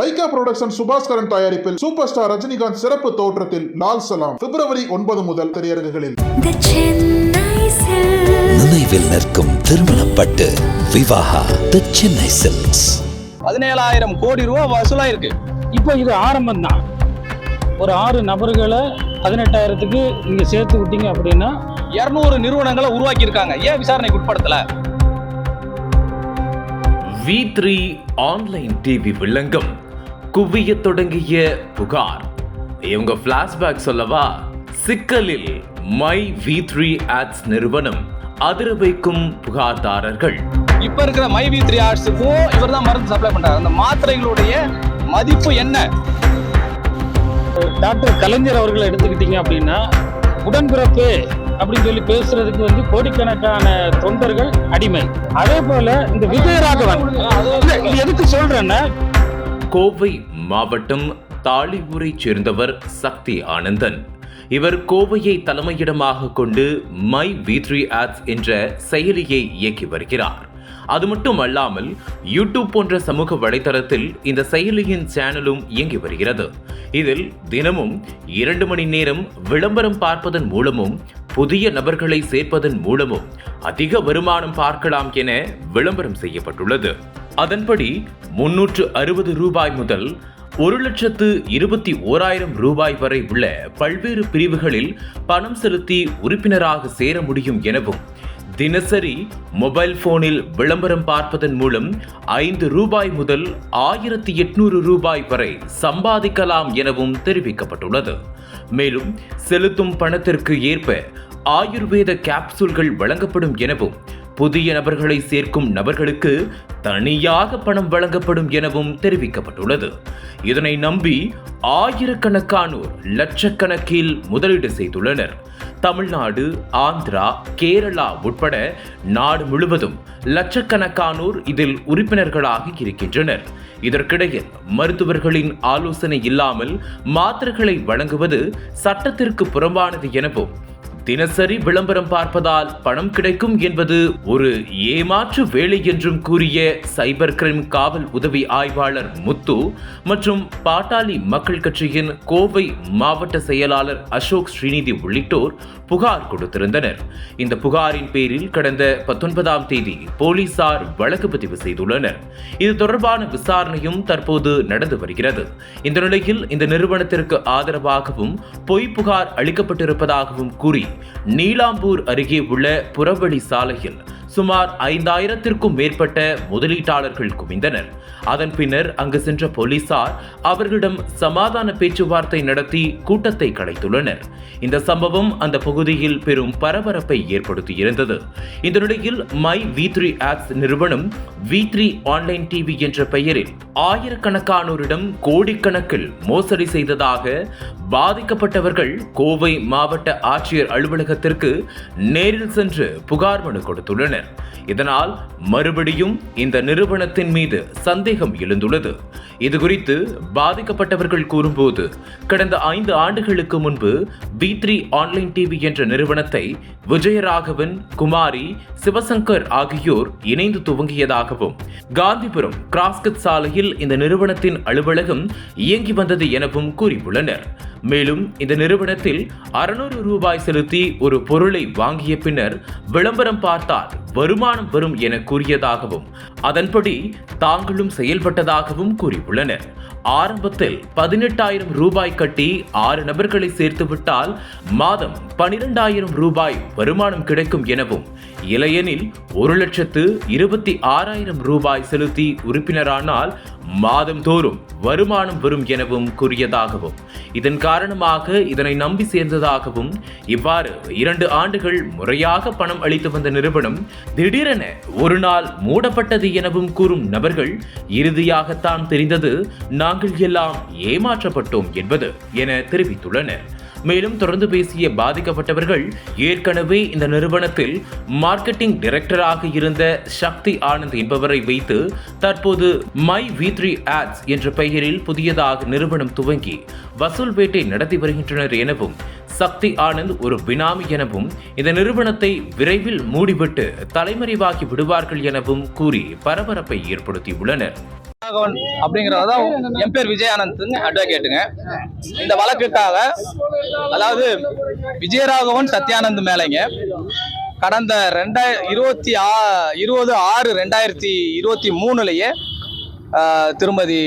Lyca production Subaskaran தயாரிப்பில் super star Rajinikanth சிறப்பு தோற்றத்தில் லால் சலாம். பிப்ரவரி ஒன்பது முதல் திரையரங்குகளில். The Chennai Silks. நினைவில் நிற்கும் திருமணப்பட்டு விவாகா தி சென்னை சில்க்ஸ் பதினேழாயிரம் கோடி ரூபா வசூலாயிருக்கு. இப்போ இது ஆரம்பம் தான் ஒரு ஆறு நபர்களை பதினெட்டாயிரத்துக்கு நீங்க சேர்த்து விட்டீங்க அப்படின்னா இருநூறு நிறுவனங்களை உருவாக்கி இருக்காங்க ஏன் விசாரணைக்கு உட்படுத்தல? வி த்ரீ ஆன்லைன் டிவி வில்லங்கம். குவிய தொடங்கிய புகார். இவங்க பிளாஷ்பேக் சொல்லவா? சிக்கலில் மை வி த்ரீ ஆட்ஸ் நிறுவனம் அதிர வைக்கும் புகார்தாரர்கள். இப்ப இருக்கிற மை வி த்ரீ ஆர்ட்ஸுக்கும் இவர் தான் மருந்து சப்ளை பண்றாரு. அந்த மாத்திரைகளுடைய மதிப்பு என்ன? டாக்டர் கலைஞர் அவர்களை எடுத்துக்கிட்டீங்க அப்படின்னா உடன்பிறப்பு அப்படின்னு சொல்லி பேசுறதுக்கு வந்து கோடிக்கணக்கான தொண்டர்கள் அடிமை. அதே போல இந்த விஜயராகவன் எதுக்கு சொல்றேன்னா கோவை மாவட்டம் தாளியூரைச் சேர்ந்தவர் சக்தி ஆனந்தன். இவர் கோவையை தலைமையிடமாக கொண்டு மை வி த்ரீ என்ற செயலியை இயக்கி வருகிறார். அது மட்டும் அல்லாமல் யூடியூப் போன்ற சமூக வலைதளத்தில் இந்த செயலியின் சேனலும் இயங்கி வருகிறது. இதில் தினமும் இரண்டு மணி நேரம் விளம்பரம் பார்ப்பதன் மூலமும் புதிய நபர்களை சேர்ப்பதன் மூலமும் அதிக வருமானம் பார்க்கலாம் என விளம்பரம் செய்யப்பட்டுள்ளது. அதன்படி முன்னூற்று அறுபது ரூபாய் முதல் ஒரு லட்சத்து இருபத்தி ஓராயிரம் ரூபாய் வரை உள்ள பல்வேறு பிரிவுகளில் பணம் செலுத்தி உறுப்பினராக சேர முடியும் எனவும் தினசரி மொபைல் போனில் விளம்பரம் பார்ப்பதன் மூலம் ஐந்து ரூபாய் முதல் ஆயிரத்தி எட்நூறு ரூபாய் வரை சம்பாதிக்கலாம் எனவும் தெரிவிக்கப்பட்டுள்ளது. மேலும் செலுத்தும் பணத்திற்கு ஏற்ப ஆயுர்வேத கேப்சூல்கள் வழங்கப்படும் எனவும் புதிய நபர்களை சேர்க்கும் நபர்களுக்கு தனியாக பணம் வழங்கப்படும் எனவும் தெரிவிக்கப்பட்டுள்ளது. இதனை நம்பி ஆயிரக்கணக்கானோர் லட்சக்கணக்கில் முதலீடு செய்துள்ளனர். தமிழ்நாடு ஆந்திரா கேரளா உட்பட நாடு முழுவதும் லட்சக்கணக்கானோர் இதில் உறுப்பினர்களாக இருக்கின்றனர். இதற்கிடையில் மருத்துவர்களின் ஆலோசனை இல்லாமல் மாத்திரைகளை வழங்குவது சட்டத்திற்கு புறம்பானது எனவும் தினசரி விளம்பரம் பார்ப்பதால் பணம் கிடைக்கும் என்பது ஒரு ஏமாற்று வேலை என்றும் கூறிய சைபர் கிரைம் காவல் உதவி ஆய்வாளர் முத்து மற்றும் பாட்டாளி மக்கள் கட்சியின் கோவை மாவட்ட செயலாளர் அசோக் ஸ்ரீநிதி உள்ளிட்டோர் புகார் கொடுத்திருந்தனர். இந்த புகாரின் பேரில் கடந்த பத்தொன்பதாம் தேதி போலீசார் வழக்கு பதிவு செய்துள்ளனர். இது தொடர்பான விசாரணையும் தற்போது நடந்து வருகிறது. இந்த நிலையில் இந்த நிறுவனத்திற்கு ஆதரவாகவும் பொய் புகார் அளிக்கப்பட்டிருப்பதாகவும் கூறி நீலாம்பூர் அருகே உள்ள புறவழி சாலையில். சுமார் ஐந்தாயிரத்திற்கும் மேற்பட்ட முதலீட்டாளர்கள் குவிந்தனர். அதன் பின்னர் அங்கு சென்ற போலீசார் அவர்களிடம் சமாதான பேச்சுவார்த்தை நடத்தி கூட்டத்தை கலைத்துள்ளனர். இந்த சம்பவம் அந்த பகுதியில் பெரும் பரபரப்பை ஏற்படுத்தியிருந்தது. இந்த நிலையில் மை வி த்ரீ ஆப்ஸ் நிறுவனம் வி த்ரீ ஆன்லைன் டிவி என்ற பெயரில் ஆயிரக்கணக்கானோரிடம் கோடிக்கணக்கில் மோசடி செய்ததாக பாதிக்கப்பட்டவர்கள் கோவை மாவட்ட ஆட்சியர் அலுவலகத்திற்கு நேரில் சென்று புகார் மனு கொடுத்துள்ளனர். இதனால் மறுபடியும் இந்த நிறுவனத்தின் மீது சந்தேகம் எழுந்துள்ளது. இதுகுறித்து பாதிக்கப்பட்டவர்கள் கூறும்போது கடந்த ஐந்து ஆண்டுகளுக்கு முன்பு பி த்ரீ ஆன்லைன் டிவி என்ற நிறுவனத்தை விஜயராகவன் குமாரி சிவசங்கர் ஆகியோர் இணைந்து துவங்கியதாகவும் காந்திபுரம் கிராஸ்கட் சாலையில் இந்த நிறுவனத்தின் அலுவலகம் இயங்கி வந்தது எனவும் கூறியுள்ளனர். மேலும் இந்த நிறுவனத்தில் அறுநூறு ரூபாய் செலுத்தி ஒரு பொருளை வாங்கிய பின்னர் விளம்பரம் பார்த்தால் வருமானம் வரும் என கூறியதாகவும் அதன்படி தாங்களும் செயல்பட்டதாகவும் கூறியுள்ளனர். ஆரம்பத்தில் பதினெட்டாயிரம் ரூபாய் கட்டி ஆறு நபர்களை சேர்த்துவிட்டால் மாதம் பனிரெண்டாயிரம் ரூபாய் வருமானம் கிடைக்கும் எனவும் இளையனில் ஒரு லட்சத்து இருபத்தி ஆறாயிரம் ரூபாய் செலுத்தி உறுப்பினரானால் மாதந்தோறும் வருமானம் வரும் எனவும் கூறியதாகவும் இதன் காரணமாக இதனை நம்பி சேர்ந்ததாகவும் இவ்வாறு இரண்டு ஆண்டுகள் முறையாக பணம் அளித்து வந்த நிறுவனம் திடீரென ஒரு நாள் மூடப்பட்டது எனவும் கூறும் நபர்கள் இறுதியாகத்தான் தெரிந்தது நாங்கள் எல்லாம் ஏமாற்றப்பட்டோம் என்பது என தெரிவித்துள்ளனர். மேலும் தொடர்ந்து பேசிய பாதிக்கப்பட்டவர்கள் ஏற்கனவே இந்த நிறுவனத்தில் மார்க்கெட்டிங் டைரக்டராக இருந்த சக்தி ஆனந்த் என்பவரை வைத்து தற்போது மை வி த்ரீ ஆட்ஸ் என்ற பெயரில் புதியதாக நிறுவனம் துவங்கி வசூல் வேட்டை நடத்தி வருகின்றனர் எனவும் சக்தி ஆனந்த் ஒரு பினாமி எனவும் இந்த நிறுவனத்தை விரைவில் மூடிவிட்டு தலைமறைவாகி விடுவார்கள் எனவும் கூறி பரபரப்பை ஏற்படுத்தியுள்ளனர். விஜயராகவன் அப்படிங்கிறதான் என் பேர் விஜயானந்த் அட்வொகேட்டுங்க இந்த வழக்குக்காக அதாவது விஜயராகவன் சத்யானந்த் மேலைங்க கடந்த ரெண்டாய இருபத்தி ஆ இருபது ஆறு ரெண்டாயிரத்தி இருபத்தி மூணுலேயே திருமதி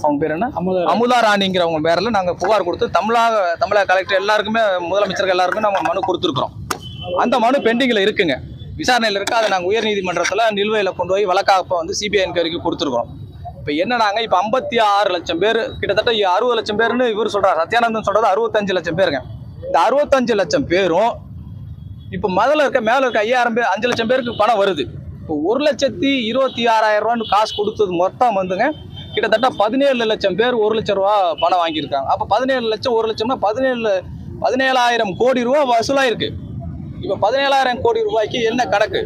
அவங்க பேர் என்ன? அமுதா ராணிங்கிறவங்க பேரில் நாங்கள் புகார் கொடுத்து தமிழக தமிழக கலெக்டர் எல்லாருக்குமே முதலமைச்சர்கள் எல்லாருக்கும் நம்ம மனு கொடுத்துருக்குறோம். அந்த மனு பெண்டிங்கில் இருக்குங்க. விசாரணையில் இருக்க. அதை நாங்கள் உயர்நீதிமன்றத்தில் நிலுவையில் கொண்டு போய் வழக்காக இப்போ வந்து சிபிஐ என்கொயரிக்கு கொடுத்துருக்கோம் இப்போ என்னன்னாங்க இப்போ ஐம்பத்தி ஆறு லட்சம் பேர் கிட்டத்தட்ட அறுபது லட்சம் பேர்னு இவர் சொல்கிறார் சத்யானந்தன் சொல்கிறது அறுபத்தஞ்சு லட்சம் பேருங்க. இந்த அறுபத்தஞ்சு லட்சம் பேரும் இப்போ முதல்ல இருக்க மேலே இருக்க ஐயாயிரம் பேர் அஞ்சு லட்சம் பேருக்கு பணம் வருது. இப்போ ஒரு லட்சத்தி இருபத்தி ஆறாயிரம் ரூபான்னு காசு கொடுத்தது மொத்தம் வந்துங்க. கிட்டத்தட்ட பதினேழு லட்சம் பேர் ஒரு லட்சம் ரூபா பணம் வாங்கியிருக்காங்க. அப்போ பதினேழு லட்சம் ஒரு லட்சம்னா பதினேழு பதினேழாயிரம் கோடி ரூபா வசூலாயிருக்கு. இப்போ பதினேழாயிரம் கோடி ரூபாய்க்கு என்ன கணக்கு?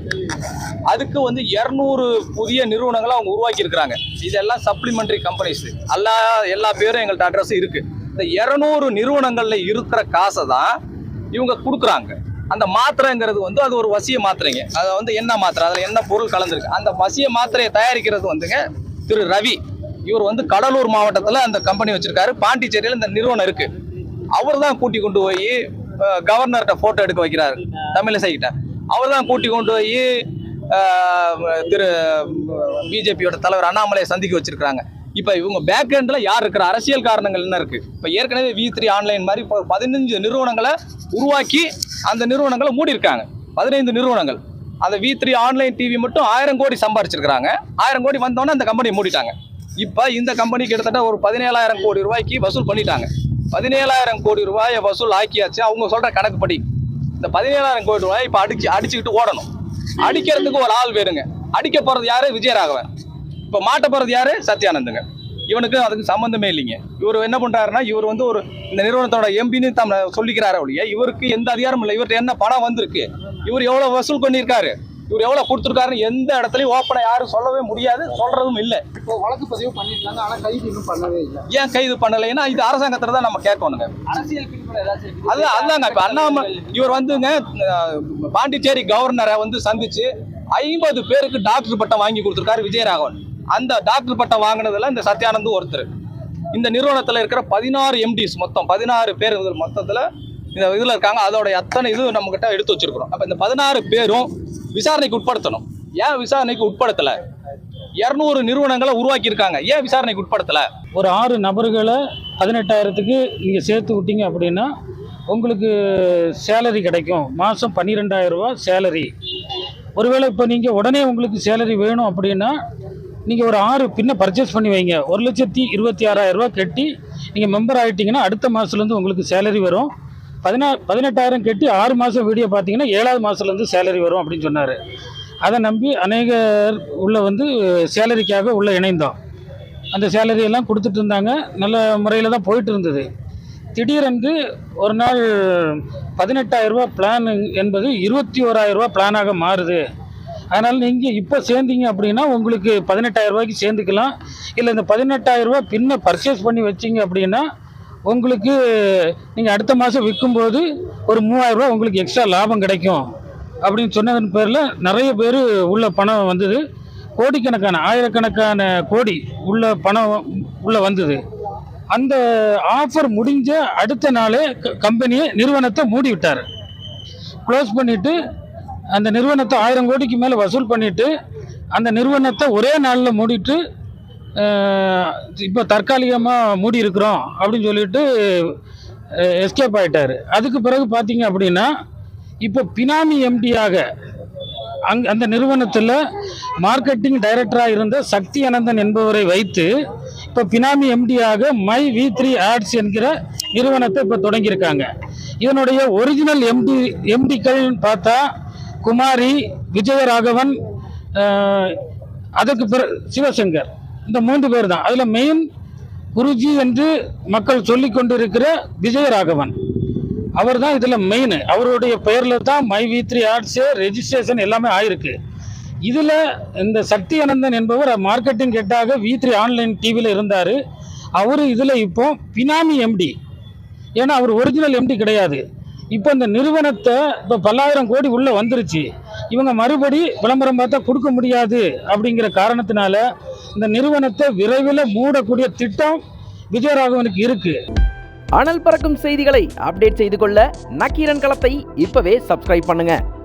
அதுக்கு வந்து இரநூறு புதிய நிறுவனங்களை அவங்க உருவாக்கி இருக்கிறாங்க இதெல்லாம் சப்ளிமெண்ட்ரி கம்பெனிஸ் எல்லா எல்லா பேரும் எங்கள்கிட்ட அட்ரஸ் இருக்கு. இந்த இரநூறு நிறுவனங்களில் இருக்கிற காசை தான் இவங்க கொடுக்குறாங்க. அந்த மாத்திரைங்கிறது வந்து அது ஒரு வசிய மாத்திரைங்க. அதை வந்து என்ன மாத்திரை? அதில் என்ன பொருள் கலந்துருக்கு? அந்த வசிய மாத்திரையை தயாரிக்கிறது வந்துங்க திரு ரவி. இவர் வந்து கடலூர் மாவட்டத்தில் அந்த கம்பெனி வச்சிருக்காரு. பாண்டிச்சேரியில் இந்த நிறுவனம் இருக்கு. அவர் தான் கூட்டி கொண்டு போய் கவர்னர்கிட்ட போட்டோ எடுக்க வைக்கிறாரு. தமிழிசை கிட்ட அவர் தான் கூட்டி கொண்டு போய் திரு பிஜேபியோட தலைவர் அண்ணாமலையை சந்திக்க வச்சிருக்காங்க இப்போ இவங்க பேக் எண்டில் யார் இருக்கிற அரசியல் காரணங்கள் என்ன இருக்கு? இப்போ ஏற்கனவே வி த்ரீ ஆன்லைன் மாதிரி இப்போ பதினஞ்சு நிறுவனங்களை உருவாக்கி அந்த நிறுவனங்களை மூடி இருக்காங்க பதினைந்து நிறுவனங்கள். அந்த வி த்ரீ ஆன்லைன் டிவி மட்டும் ஆயிரம் கோடி சம்பாரிச்சிருக்காங்க ஆயிரம் கோடி வந்தோடனே அந்த கம்பெனியை மூடிட்டாங்க. இப்போ இந்த கம்பெனி கிட்டத்தட்ட ஒரு பதினேழாயிரம் கோடி ரூபாய்க்கு வசூல் பண்ணிட்டாங்க. பதினேழாயிரம் கோடி ரூபாயை வசூல் ஆக்கியாச்சு. அவங்க சொல்ற கணக்குப்படி. இந்த பதினேழாயிரம் கோடி ரூபாய் இப்போ அடிச்சு அடிச்சுக்கிட்டு ஓடணும். அடிக்கிறதுக்கு ஒரு ஆள் வேணுங்க. அடிக்க போறது யாரு? விஜயராகவன். இப்போ மாட்ட போறது யாரு? சத்யானந்துங்க. இவனுக்கு அதுக்கு சம்மந்தமே இல்லைங்க. இவர் என்ன பண்றாருன்னா இவர் வந்து ஒரு இந்த நிறுவனத்தோட எம்பின்னு தம் சொல்லிக்கிறாரு ஒழிய இவருக்கு எந்த அதிகாரமும் இல்லை. இவர்கிட்ட என்ன பணம் வந்திருக்கு? இவர் எவ்வளவு வசூல் பண்ணியிருக்காரு? இவர் எவ்வளவு கொடுத்துருக்காருன்னு எந்த இடத்துலயும் ஓப்பனை யாரும் சொல்லவே முடியாது சொல்றதும் இல்லை. இப்போ வழக்கு பதிவு பண்ணிருக்காங்க ஆனா கைது இன்னும் பண்ணவே இல்லை. ஏன் கைது பண்ணலைன்னா இது அரசாங்கத்துல தான் நம்ம கேட்கணுங்க. அரசியல் அது அதாங்க இப்ப அண்ணாம இவர் வந்துங்க பாண்டிச்சேரி கவர்னரை வந்து சந்திச்சு ஐம்பது பேருக்கு டாக்டர் பட்டம் வாங்கி கொடுத்துருக்காரு விஜயராகவன். அந்த டாக்டர் பட்டம் வாங்கினதுல இந்த சத்யானந்தும் ஒருத்தர். இந்த நிறுவனத்துல இருக்கிற பதினாறு எம்டிஸ் மொத்தம் பதினாறு பேர் மொத்தத்துல இந்த இதுல இருக்காங்க. அதோட அத்தனை இது நம்ம கிட்ட எடுத்து வச்சிருக்கிறோம். அப்ப இந்த பதினாறு பேரும் விசாரணைக்கு உட்படுத்தணும் ஏன் விசாரணைக்கு உட்படுத்தல இருநூறு நிறுவனங்களை உருவாக்கியிருக்காங்க. ஏன் விசாரணைக்கு உட்படுத்தல ஒரு ஆறு நபர்களை பதினெட்டாயிரத்துக்கு நீங்கள் சேர்த்து விட்டீங்க அப்படின்னா உங்களுக்கு சேலரி கிடைக்கும். மாதம் பன்னிரெண்டாயிரம் ரூபா சேலரி. ஒருவேளை இப்போ நீங்கள் உடனே உங்களுக்கு சேலரி வேணும் அப்படின்னா நீங்கள் ஒரு ஆறு பின்ன பர்ச்சேஸ் பண்ணி வைங்க. ஒரு லட்சத்தி இருபத்தி ஆறாயிரம் ரூபா கட்டி நீங்கள் மெம்பர் ஆகிட்டீங்கன்னா அடுத்த மாதத்துலேருந்து உங்களுக்கு சேலரி வரும். பதினா பதினெட்டாயிரம் கட்டி ஆறு மாதம் வீடியோ பார்த்தீங்கன்னா ஏழாவது மாதத்துலேருந்து சேலரி வரும் அப்படின்னு சொன்னார். அதை நம்பி அநேகர் உள்ள வந்து சேலரிக்காக உள்ள இணைந்தோம். அந்த சேலரி எல்லாம் கொடுத்துட்டு இருந்தாங்க. நல்ல முறையில் தான் போயிட்டு இருந்தது. திடீரென்று ஒரு நாள் பதினெட்டாயிரரூபா பிளான் என்பது இருபத்தி ஓராயிரரூபா பிளானாக மாறுது. அதனால் நீங்கள் இப்போ சேர்ந்தீங்க அப்படின்னா உங்களுக்கு பதினெட்டாயிரரூபாய்க்கு சேர்ந்துக்கலாம். இல்லை இந்த பதினெட்டாயிரரூபா பின்ன பர்ச்சேஸ் பண்ணி வச்சீங்க அப்படின்னா உங்களுக்கு நீங்கள் அடுத்த மாதம் விற்கும்போது ஒரு மூவாயிரம் உங்களுக்கு எக்ஸ்ட்ரா லாபம் கிடைக்கும் அப்படின்னு சொன்னதன் பேரில் நிறைய பேர் உள்ள பணம் வந்தது. கோடிக்கணக்கான ஆயிரக்கணக்கான கோடி உள்ள பணம் உள்ள வந்தது. அந்த ஆஃபர் முடிஞ்ச அடுத்த நாளே க- கம்பெனியை நிறுவனத்தை மூடி விட்டார். க்ளோஸ் பண்ணிவிட்டு அந்த நிறுவனத்தை ஆயிரம் கோடிக்கு மேலே வசூல் பண்ணிவிட்டு அந்த நிறுவனத்தை ஒரே நாளில் மூடிட்டு இப்போ தற்காலிகமாக மூடி இருக்கிறோம் அப்படின்னு சொல்லிட்டு எஸ்கேப் ஆகிட்டார் அதுக்கு பிறகு பார்த்தீங்க அப்படின்னா இப்போ பினாமி எம்டியாக அங் அந்த நிறுவனத்தில் மார்க்கெட்டிங் டைரக்டராக இருந்த சக்தி அனந்தன் என்பவரை வைத்து இப்போ பினாமி எம்டியாக மை வி த்ரீ ஆட்ஸ் என்கிற நிறுவனத்தை இப்போ தொடங்கியிருக்காங்க. இதனுடைய ஒரிஜினல் எம்டி எம்டிக்கள் பார்த்தா குமாரி விஜயராகவன் அதற்கு அதுக்கு பிற சிவசங்கர். இந்த மூன்று பேர் தான் அதில் மெயின் குருஜி என்று மக்கள் சொல்லி கொண்டிருக்கிற விஜயராகவன். அவர் தான் இதில் மெயின் அவருடைய பெயரில் தான் my V three arts registration எல்லாமே ஆயிருக்கு. இதில் இந்த சக்தி அனந்தன் என்பவர் மார்க்கெட்டிங் ஹெட்டாக வி த்ரீ ஆன்லைன் டிவியில் இருந்தார். அவர் இதில் இப்போ பினாமி எம்டி ஏன்னா அவர் ஒரிஜினல் எம்டி கிடையாது. இப்போ இந்த நிறுவனத்தை இப்போ பல்லாயிரம் கோடி உள்ளே வந்துருச்சு. இவங்க மறுபடி விளம்பரம் பார்த்தா கொடுக்க முடியாது அப்படிங்கிற காரணத்தினால இந்த நிறுவனத்தை விரைவில் மூடக்கூடிய திட்டம் விஜயராகவனுக்கு இருக்கு. அனல் பறக்கும் செய்திகளை அப்டேட் செய்து கொள்ள நக்கீரன் களத்தை இப்பவே சப்ஸ்கிரைப் பண்ணுங்க.